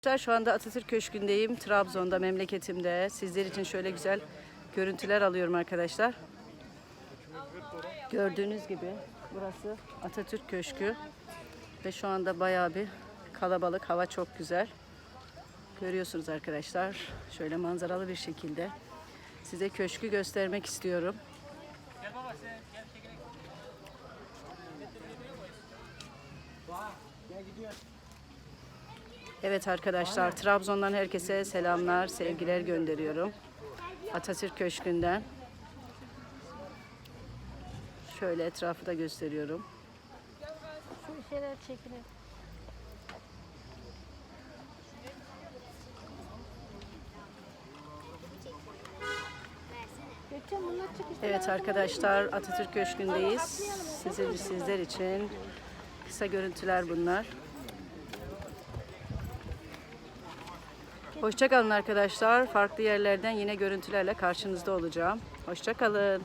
Arkadaşlar şu anda Atatürk Köşkü'ndeyim. Trabzon'da, memleketimde. Sizler için şöyle güzel görüntüler alıyorum arkadaşlar. Gördüğünüz gibi burası Atatürk Köşkü. Ve şu anda bayağı bir kalabalık. Hava çok güzel. Görüyorsunuz arkadaşlar. Şöyle manzaralı bir şekilde. Size köşkü göstermek istiyorum. Evet arkadaşlar, Trabzon'dan herkese selamlar, sevgiler gönderiyorum. Atatürk Köşkü'nden. Şöyle etrafı da gösteriyorum. Şu şeyler çekilir. Evet arkadaşlar, Atatürk Köşkü'ndeyiz. Sizin, sizler için kısa görüntüler bunlar. Hoşçakalın arkadaşlar. Farklı yerlerden yine görüntülerle karşınızda olacağım. Hoşçakalın.